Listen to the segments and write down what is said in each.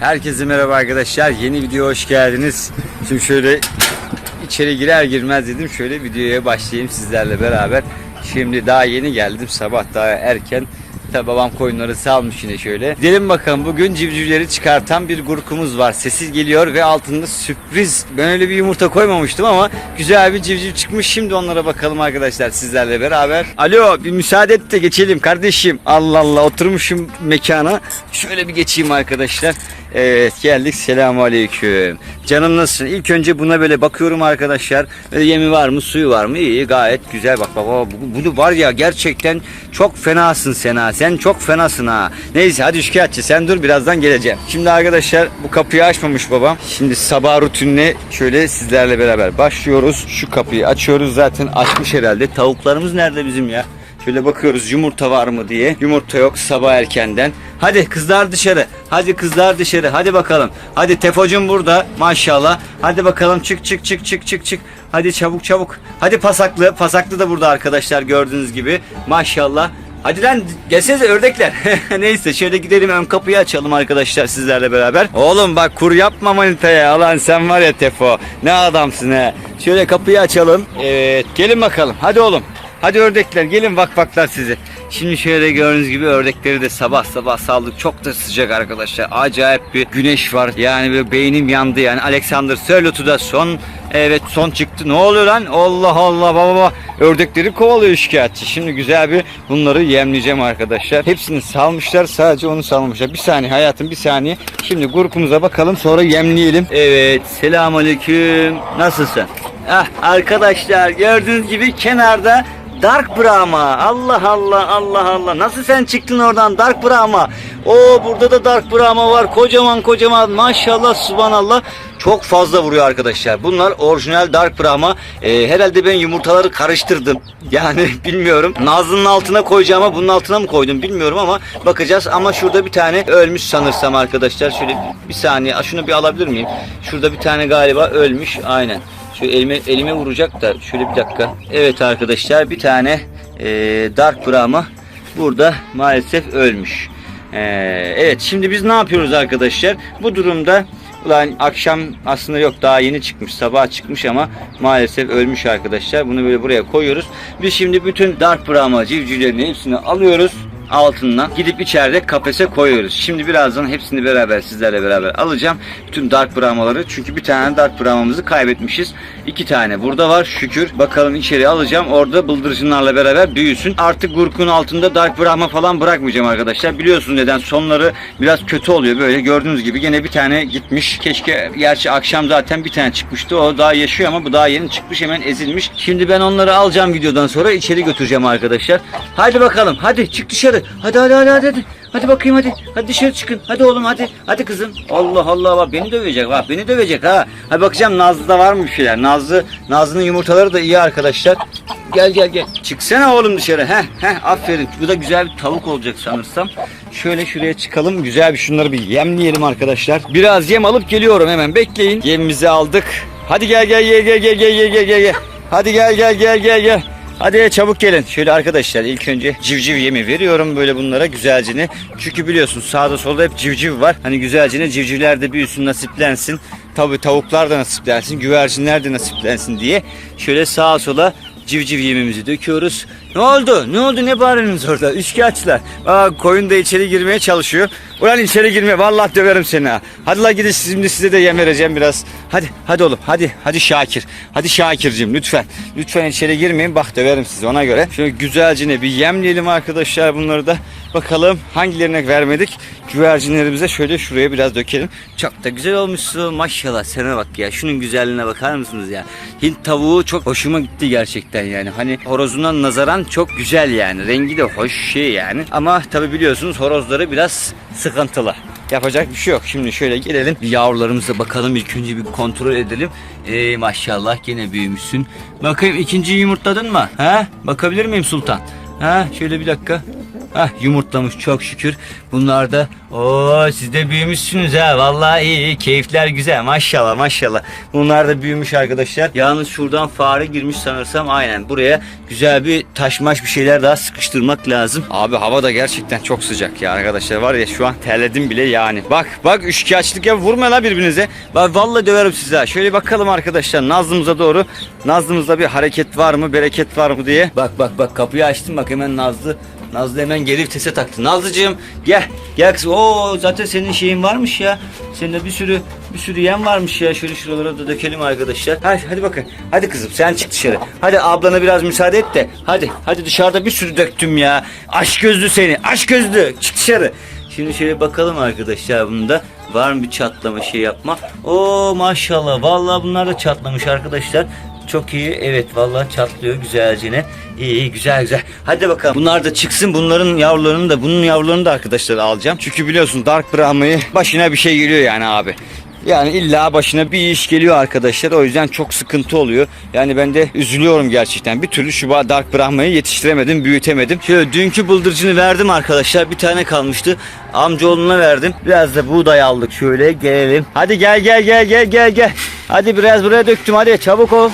Herkese merhaba arkadaşlar. Yeni video hoş geldiniz. Şimdi şöyle içeri girer girmez dedim şöyle videoya başlayayım sizlerle beraber. Şimdi daha yeni geldim. Sabah daha erken. Tabi babam koyunları salmış yine şöyle. Gidelim bakalım bugün civcivleri çıkartan bir grukumuz var. Sessiz geliyor ve altında sürpriz. Ben öyle bir yumurta koymamıştım ama güzel bir civciv çıkmış. Şimdi onlara bakalım arkadaşlar sizlerle beraber. Alo bir müsaade et de geçelim kardeşim. Allah Allah oturmuşum mekana. Şöyle bir geçeyim arkadaşlar. Evet geldik selamun aleyküm. Canım nasılsın? İlk önce buna böyle bakıyorum arkadaşlar. Böyle yemi var mı suyu var mı? İyi gayet güzel bak baba bu, bunu var ya gerçekten çok fenasın sen ha. Sen çok fenasın ha. Neyse hadi şikayetçi sen dur birazdan geleceğim. Şimdi arkadaşlar bu kapıyı açmamış babam. Şimdi sabah rutinine şöyle sizlerle beraber başlıyoruz. Şu kapıyı açıyoruz zaten açmış herhalde. Tavuklarımız nerede bizim ya? Şöyle bakıyoruz yumurta var mı diye. Yumurta yok sabah erkenden. Hadi kızlar dışarı. Hadi kızlar dışarı. Hadi bakalım. Hadi Tefocun burada maşallah. Hadi bakalım çık çık çık çık çık çık. Hadi çabuk çabuk. Hadi pasaklı. Pasaklı da burada arkadaşlar gördüğünüz gibi. Maşallah. Hadi lan gelsenize ördekler. Neyse şöyle gidelim ön kapıyı açalım arkadaşlar sizlerle beraber. Oğlum bak kur yapma manitaya. Alan sen var ya Tefo. Ne adamsın he. Şöyle kapıyı açalım. Evet gelin bakalım. Hadi oğlum. Hadi ördekler gelin vak vaklar sizi. Şimdi şöyle gördüğünüz gibi ördekleri de sabah sabah saldık. Çok da sıcak arkadaşlar. Acayip bir güneş var. Yani böyle beynim yandı yani. Alexander Sörlot'u da son evet son çıktı. Ne oluyor lan? Allah Allah baba baba. Ördekleri kovalıyor şikayetçi. Şimdi güzel bir bunları yemleyeceğim arkadaşlar. Hepsini salmışlar. Sadece onu salmışlar. Bir saniye hayatım bir saniye. Şimdi grubumuza bakalım sonra yemleyelim. Evet. Selamünaleyküm. Nasılsın? Ah arkadaşlar gördüğünüz gibi kenarda Dark Brahma. Allah Allah Allah Allah. Nasıl sen çıktın oradan Dark Brahma? Oo burada da Dark Brahma var. Kocaman kocaman. Maşallah subhanallah. Çok fazla vuruyor arkadaşlar. Bunlar orijinal Dark Brahma. Ee, herhalde ben yumurtaları karıştırdım. Yani bilmiyorum. Nazlı'nın altına koyacağıma bunun altına mı koydum bilmiyorum ama bakacağız. Ama şurada bir tane ölmüş sanırsam arkadaşlar. Şöyle bir, saniye. Şunu bir alabilir miyim? Şurada bir tane galiba ölmüş. Aynen. Şöyle elime, elime vuracak da şöyle bir dakika. Evet arkadaşlar bir tane e, Dark Brahma burada maalesef ölmüş. E, evet şimdi biz ne yapıyoruz arkadaşlar? Bu durumda ulan akşam aslında yok daha yeni çıkmış sabah çıkmış ama maalesef ölmüş arkadaşlar. Bunu böyle buraya koyuyoruz. Biz şimdi bütün Dark Brahma civcivlerini hepsini alıyoruz altından gidip içeride kafese koyuyoruz. Şimdi birazdan hepsini beraber sizlerle beraber alacağım. Bütün Dark Brahma'ları çünkü bir tane Dark Brahma'mızı kaybetmişiz. İki tane burada var şükür. Bakalım içeri alacağım. Orada bıldırcınlarla beraber büyüsün. Artık gurkun altında Dark Brahma falan bırakmayacağım arkadaşlar. Biliyorsunuz neden sonları biraz kötü oluyor böyle. Gördüğünüz gibi gene bir tane gitmiş. Keşke gerçi akşam zaten bir tane çıkmıştı. O daha yaşıyor ama bu daha yeni çıkmış hemen ezilmiş. Şimdi ben onları alacağım videodan sonra içeri götüreceğim arkadaşlar. Hadi bakalım. Hadi çık dışarı. Hadi hadi hadi hadi. Hadi bakayım hadi. Hadi dışarı çıkın. Hadi oğlum hadi. Hadi kızım. Allah Allah bak beni dövecek bak beni dövecek ha. Hadi bakacağım Nazlı'da var mı bir şeyler. Nazlı Nazlı'nın yumurtaları da iyi arkadaşlar. Gel gel gel. Çıksana oğlum dışarı. Heh heh aferin. Bu da güzel bir tavuk olacak sanırsam. Şöyle şuraya çıkalım. Güzel bir şunları bir yemleyelim arkadaşlar. Biraz yem alıp geliyorum hemen. Bekleyin. Yemimizi aldık. Hadi gel gel gel gel gel gel gel gel. Hadi gel gel gel gel gel. Hadi çabuk gelin. Şöyle arkadaşlar ilk önce civciv yemi veriyorum böyle bunlara güzelcine. Çünkü biliyorsun sağda solda hep civciv var. Hani güzelcine civcivler de büyüsün nasiplensin. Tabi tavuklar da nasiplensin, güvercinler de nasiplensin diye. Şöyle sağa sola civciv yemimizi döküyoruz. Ne oldu? Ne oldu? Ne bağırıyorsunuz orada? Üçkağıtçılar. Aa, koyun da içeri girmeye çalışıyor. Ulan içeri girme. Vallahi döverim seni ha. Hadi la gidin şimdi size de yem vereceğim biraz. Hadi hadi oğlum hadi. Hadi Şakir. Hadi Şakir'cim lütfen. Lütfen içeri girmeyin. Bak döverim sizi ona göre. Şöyle güzelce bir yemleyelim arkadaşlar bunları da. Bakalım hangilerine vermedik. Güvercinlerimize şöyle şuraya biraz dökelim. Çok da güzel olmuşsun. Maşallah sana bak ya. Şunun güzelliğine bakar mısınız ya? Hint tavuğu çok hoşuma gitti gerçekten yani. Hani horozuna nazaran çok güzel yani. Rengi de hoş şey yani. Ama tabi biliyorsunuz horozları biraz sıkıntılı. Yapacak bir şey yok. Şimdi şöyle gelelim. Bir yavrularımıza bakalım. İlk önce bir kontrol edelim. Ee, maşallah gene büyümüşsün. Bakayım ikinci yumurtladın mı? Ha? Bakabilir miyim Sultan? Ha? Şöyle bir dakika. Hah yumurtlamış çok şükür. Bunlar da o siz de büyümüşsünüz ha. Vallahi iyi, iyi keyifler güzel. Maşallah maşallah. Bunlar da büyümüş arkadaşlar. Yalnız şuradan fare girmiş sanırsam. Aynen buraya güzel bir taşmaş bir şeyler daha sıkıştırmak lazım. Abi hava da gerçekten çok sıcak ya arkadaşlar. Var ya şu an terledim bile yani. Bak bak üçkağıtçılık ya vurma la birbirinize. Bak vallahi döverim size. ha. Şöyle bakalım arkadaşlar Nazlımıza doğru. Nazlımızda bir hareket var mı, bereket var mı diye. Bak bak bak kapıyı açtım bak hemen Nazlı Nazlı hemen geri vitese taktı. Nazlıcığım gel. Gel kız. Oo zaten senin şeyin varmış ya. Senin de bir sürü bir sürü yem varmış ya. Şöyle şuralara da dökelim arkadaşlar. Hadi hadi bakın. Hadi kızım sen çık dışarı. Hadi ablana biraz müsaade et de. Hadi hadi dışarıda bir sürü döktüm ya. Aşk gözlü seni. Aşk gözlü. Çık dışarı. Şimdi şöyle bakalım arkadaşlar bunda. Var mı bir çatlama şey yapma? Oo maşallah. Vallahi bunlar da çatlamış arkadaşlar. Çok iyi. Evet vallahi çatlıyor güzelce. İyi iyi güzel güzel. Hadi bakalım. Bunlar da çıksın. Bunların yavrularını da bunun yavrularını da arkadaşlar alacağım. Çünkü biliyorsun Dark Brahma'yı başına bir şey geliyor yani abi. Yani illa başına bir iş geliyor arkadaşlar. O yüzden çok sıkıntı oluyor. Yani ben de üzülüyorum gerçekten. Bir türlü şu Dark Brahma'yı yetiştiremedim, büyütemedim. Şöyle dünkü bıldırcını verdim arkadaşlar. Bir tane kalmıştı. Amcaoğluna verdim. Biraz da buğday aldık şöyle gelelim. Hadi gel gel gel gel gel gel. Hadi biraz buraya döktüm hadi çabuk ol.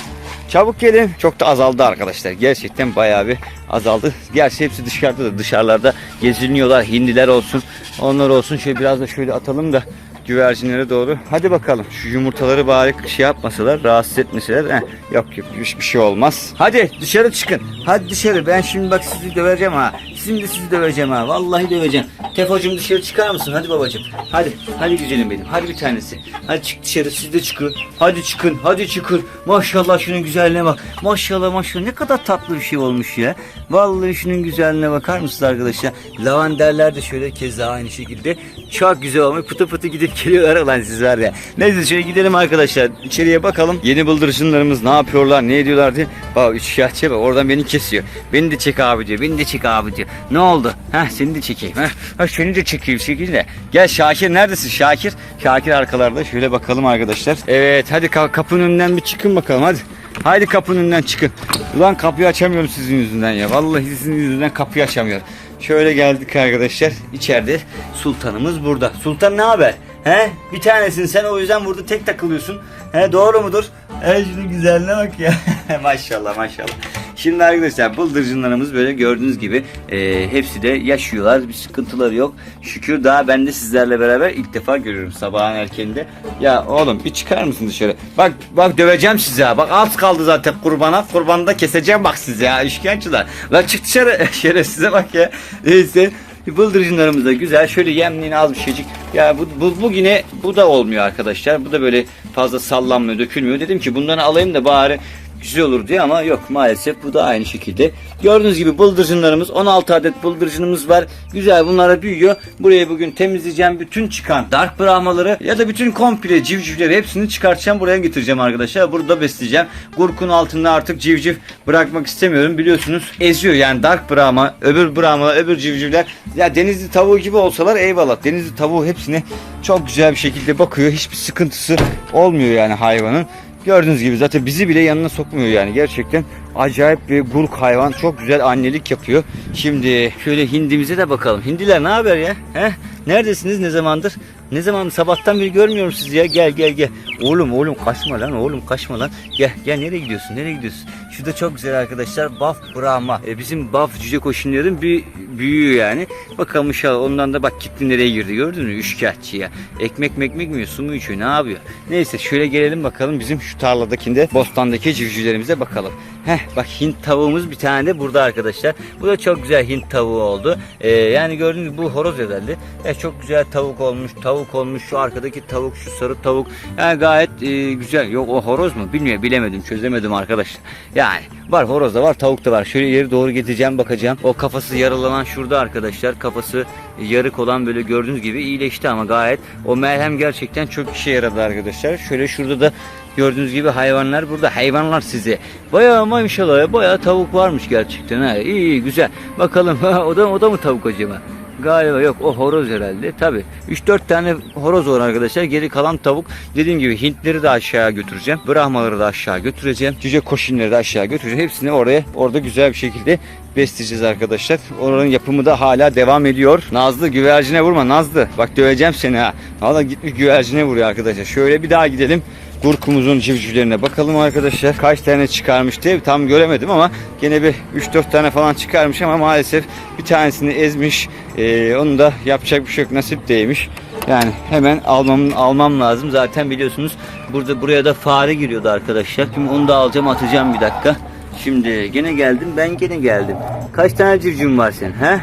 Çabuk gelin. Çok da azaldı arkadaşlar. Gerçekten bayağı bir azaldı. Gerçi hepsi dışarıda da dışarılarda geziniyorlar. Hindiler olsun. Onlar olsun. Şöyle biraz da şöyle atalım da güvercinlere doğru. Hadi bakalım. Şu yumurtaları bari şey yapmasalar, rahatsız etmeseler. Heh, yok yok hiçbir şey olmaz. Hadi dışarı çıkın. Hadi dışarı. Ben şimdi bak sizi döveceğim ha. Şimdi sizi döveceğim ha. Vallahi döveceğim. Tefocuğum dışarı çıkar mısın? Hadi babacığım. Hadi. Hadi güzelim benim. Hadi bir tanesi. Hadi çık dışarı. Siz de çıkın. Hadi çıkın. Hadi çıkın. Maşallah şunun güzelliğine bak. Maşallah maşallah. Ne kadar tatlı bir şey olmuş ya. Vallahi şunun güzelliğine bakar mısınız arkadaşlar? Lavanderler de şöyle keza aynı şekilde. Çok güzel olmuş. Pıtı pıtı gidip geliyorlar ulan siz var ya. Neyse şöyle gidelim arkadaşlar. İçeriye bakalım. Yeni bıldırcınlarımız ne yapıyorlar, ne ediyorlar diye. Bak üçkağıtçı bak oradan beni kesiyor. Beni de çek abi diyor. Beni de çek abi diyor. Ne oldu? Heh seni de çekeyim. Heh, heh seni de çekeyim. Çekeyim de. Gel Şakir neredesin Şakir? Şakir arkalarda. Şöyle bakalım arkadaşlar. Evet hadi ka- kapının önünden bir çıkın bakalım hadi. Haydi kapının önünden çıkın. Ulan kapıyı açamıyorum sizin yüzünden ya. Vallahi sizin yüzünden kapıyı açamıyorum. Şöyle geldik arkadaşlar. İçeride sultanımız burada. Sultan ne haber? He? Bir tanesin sen o yüzden burada tek takılıyorsun. He doğru mudur? He şunun güzelliğine bak ya. maşallah maşallah. Şimdi arkadaşlar bıldırcınlarımız böyle gördüğünüz gibi e, hepsi de yaşıyorlar. Bir sıkıntıları yok. Şükür daha ben de sizlerle beraber ilk defa görüyorum sabahın erkeninde. Ya oğlum bir çıkar mısın dışarı? Bak bak döveceğim sizi ha. Bak az kaldı zaten kurbana. Kurbanı da keseceğim bak size ya işkençiler. Lan çık dışarı. Şerefsize bak ya. Neyse. Bıldırcınlarımız da güzel. Şöyle yemliğini az bir şeycik. Ya bu, bu, bu yine bu da olmuyor arkadaşlar. Bu da böyle fazla sallanmıyor, dökülmüyor. Dedim ki bundan alayım da bari güzel olur diye ama yok maalesef bu da aynı şekilde. Gördüğünüz gibi bıldırcınlarımız 16 adet bıldırcınımız var. Güzel bunlara büyüyor. Burayı bugün temizleyeceğim. Bütün çıkan dark brahmaları ya da bütün komple civcivleri hepsini çıkartacağım. Buraya getireceğim arkadaşlar. Burada besleyeceğim. Gurkun altında artık civciv bırakmak istemiyorum. Biliyorsunuz eziyor yani dark brahma, öbür brahma, öbür civcivler. Ya denizli tavuğu gibi olsalar eyvallah. Denizli tavuğu hepsine çok güzel bir şekilde bakıyor. Hiçbir sıkıntısı olmuyor yani hayvanın. Gördüğünüz gibi zaten bizi bile yanına sokmuyor yani gerçekten acayip bir gurk hayvan çok güzel annelik yapıyor. Şimdi şöyle hindimize de bakalım. Hindiler ne haber ya? He? Neredesiniz ne zamandır? Ne zaman sabahtan beri görmüyorum sizi ya. Gel gel gel. Oğlum oğlum kaçma lan oğlum kaçma lan. Gel gel nereye gidiyorsun? Nereye gidiyorsun? Şurada çok güzel arkadaşlar Baf Brahma. E, bizim Baf cüce koşunların bir büyüğü yani. Bakalım inşallah ondan da bak gitti nereye girdi gördün mü? Üçkağıtçı ya. Ekmek mekmek mi yiyor? Su mu içiyor? Ne yapıyor? Neyse şöyle gelelim bakalım bizim şu tarladakinde bostandaki civcivlerimize bakalım. Heh bak Hint tavuğumuz bir tane de burada arkadaşlar. Bu da çok güzel Hint tavuğu oldu. Ee, yani gördüğünüz gibi bu horoz herhalde. E, çok güzel tavuk olmuş. Tavuk olmuş. Şu arkadaki tavuk şu sarı tavuk. Yani gayet e, güzel. Yok o horoz mu? Bilmiyorum bilemedim çözemedim arkadaşlar. Yani var horoz da var tavuk da var. Şöyle ileri doğru getireceğim bakacağım. O kafası yaralanan şurada arkadaşlar. Kafası yarık olan böyle gördüğünüz gibi iyileşti ama gayet o merhem gerçekten çok işe yaradı arkadaşlar. Şöyle şurada da Gördüğünüz gibi hayvanlar burada. Hayvanlar size. Bayağı maşallah bayağı tavuk varmış gerçekten. Ha. İyi iyi güzel. Bakalım o da o da mı tavuk acaba? Galiba yok o horoz herhalde. Tabi 3-4 tane horoz var arkadaşlar. Geri kalan tavuk. Dediğim gibi Hintleri de aşağı götüreceğim. Brahmaları da aşağı götüreceğim. Cüce koşinleri de aşağı götüreceğim. Hepsini oraya orada güzel bir şekilde besleyeceğiz arkadaşlar. Oranın yapımı da hala devam ediyor. Nazlı güvercine vurma Nazlı. Bak döveceğim seni ha. Valla gitmiş güvercine vuruyor arkadaşlar. Şöyle bir daha gidelim. Gurkumuzun civcivlerine bakalım arkadaşlar. Kaç tane çıkarmış diye tam göremedim ama gene bir 3-4 tane falan çıkarmış ama maalesef bir tanesini ezmiş. Ee, onu da yapacak bir şey yok. Nasip değmiş. Yani hemen almam almam lazım. Zaten biliyorsunuz burada buraya da fare giriyordu arkadaşlar. Şimdi onu da alacağım atacağım bir dakika. Şimdi gene geldim ben gene geldim. Kaç tane civcivin var senin he?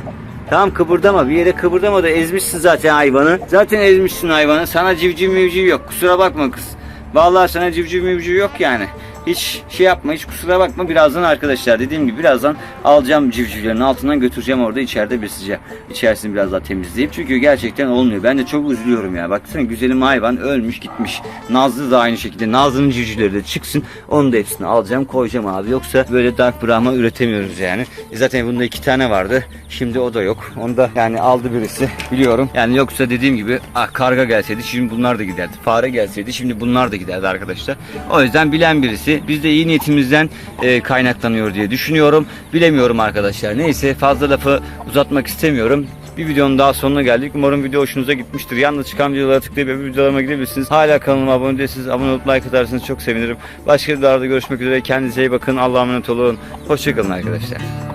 Tamam kıpırdama bir yere kıpırdama da ezmişsin zaten hayvanı. Zaten ezmişsin hayvanı. Sana civciv mivciv yok. Kusura bakma kız. Vallahi sana civciv mivciv yok yani. Hiç şey yapma hiç kusura bakma birazdan arkadaşlar dediğim gibi birazdan alacağım civcivlerin altından götüreceğim orada içeride besleyeceğim. İçerisini biraz daha temizleyip çünkü gerçekten olmuyor. Ben de çok üzülüyorum ya. Baksana güzelim hayvan ölmüş gitmiş. Nazlı da aynı şekilde. Nazlı'nın civcivleri de çıksın. Onu da hepsini alacağım koyacağım abi. Yoksa böyle Dark Brahma üretemiyoruz yani. E zaten bunda iki tane vardı. Şimdi o da yok. Onu da yani aldı birisi biliyorum. Yani yoksa dediğim gibi ah, karga gelseydi şimdi bunlar da giderdi. Fare gelseydi şimdi bunlar da giderdi arkadaşlar. O yüzden bilen birisi biz de iyi niyetimizden e, kaynaklanıyor diye düşünüyorum. Bilemiyorum arkadaşlar. Neyse fazla lafı uzatmak istemiyorum. Bir videonun daha sonuna geldik. Umarım video hoşunuza gitmiştir. Yalnız çıkan videolara tıklayıp öbür videolarıma gidebilirsiniz. Hala kanalıma abone değilseniz abone olup like atarsanız çok sevinirim. Başka videolarda görüşmek üzere. Kendinize iyi bakın. Allah'a emanet olun. Hoşçakalın arkadaşlar.